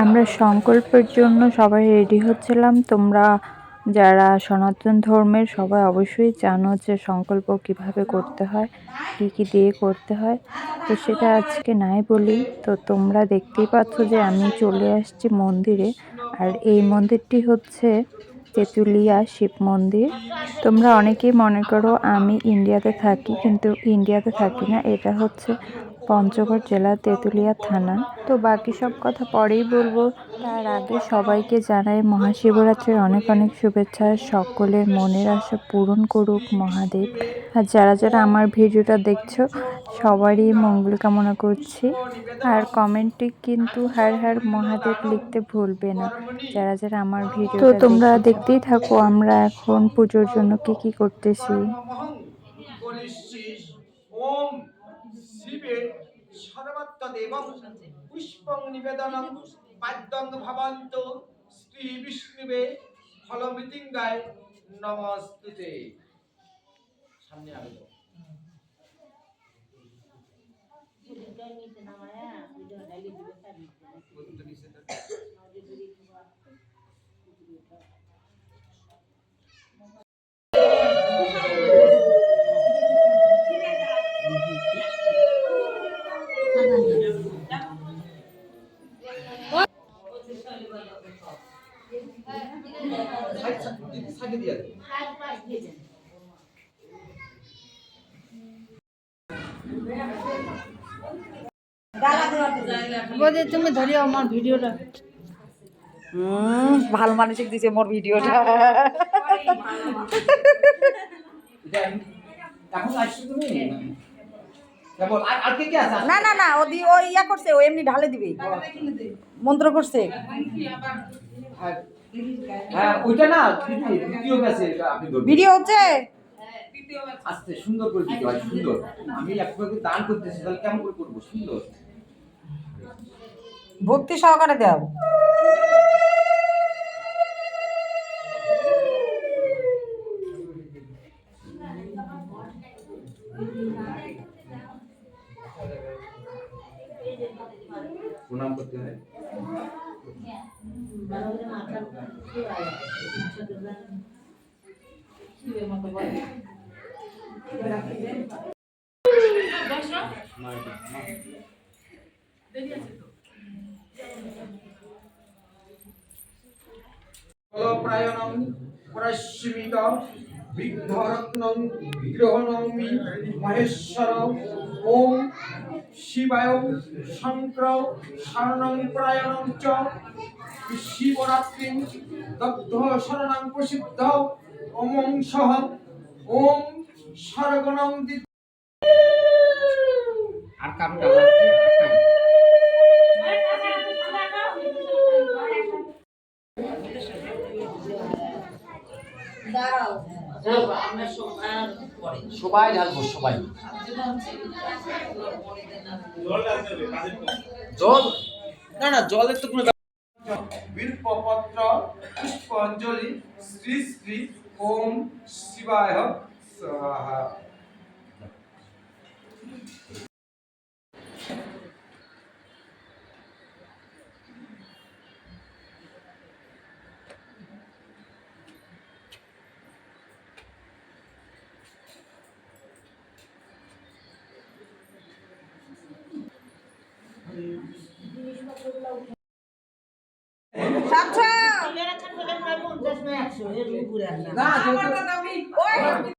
আমরা সংকল্পের জন্য সবাই রেডি হচ্ছিলাম। তোমরা যারা সনাতন ধর্মের, সবাই অবশ্যই জানো যে সংকল্প কীভাবে করতে হয়, কী কী দিয়ে করতে হয়। তো সেটা আজকে নাই বলি তো তোমরা দেখতেই পাচ্ছ যে আমি চলে আসছি মন্দিরে। আর এই মন্দিরটি হচ্ছে তেঁতুলিয়া শিব মন্দির। তোমরা অনেকেই মনে করো আমি ইন্ডিয়াতে থাকি, কিন্তু ইন্ডিয়াতে থাকি না। এটা হচ্ছে পঞ্চগড় জেলার তেঁতুলিয়া থানা। তো বাকি সব কথা পরেই বলব। তার আগে সবাইকে জানাই মহাশিবরাত্রির অনেক অনেক শুভেচ্ছা। সকলের মনের আশা পূরণ করুক মহাদেব। আর যারা যারা আমার ভিডিওটা দেখছ সবারই মঙ্গল কামনা করছি। আর কমেন্টে কিন্তু হার হার মহাদেব লিখতে ভুলবে না। যারা যারা আমার ভিডিও তো তোমরা দেখতেই থাকো আমরা এখন পুজোর জন্য কি কি করতেছি। ওম শিবে সর্বত্তদেবং পুষ্পং নিবেদনং পাদ্যং ভবন্ত শ্রী বিষ্ণুবে ফলমৃতিঙ্গায় নমস্তুতে। সামনে আলো সাইডে দিয়ে দে বৌদি, তুমি ধরিও আমার ভিডিওটা। হুম ভালো মানুষিক দিছে মোর ভিডিওটা। না না না, ও দি, ও ইয়া করছে, ও এমনি ঢালে দিবে। মন্ত্র করছে। হ্যাঁ, হ্যাঁ ওইটা না দিদি দ্বিতীয় ব্যাচে আপনি ধরবেন ভিডিও হচ্ছে? আস্তে সুন্দর করে দিতে হয় সুন্দর। আমি দান করতেছি তাহলে কেমন করে করব? সুন্দর। ভক্তি সহকারে দাও প্রণাম করতে হয়। ফলপ্রায়ণং পরশ্মিত বিঘ্নরত্নং বিগ্রহণমি মহেশ্বর ওম শিবায় শঙ্কর শরণং প্রায়ণং চ। শিবরাত্রি দগ্ধ শরণং প্রসিদ্ধ। ওমং সহ। ওম দি- আর সবাই ঢালবো সবাই। জল? না না জলের তো কোনো বীরপত্র পুষ্পাঞ্জলি, শ্রী শ্রী, ওম শিবায় সাতশো। না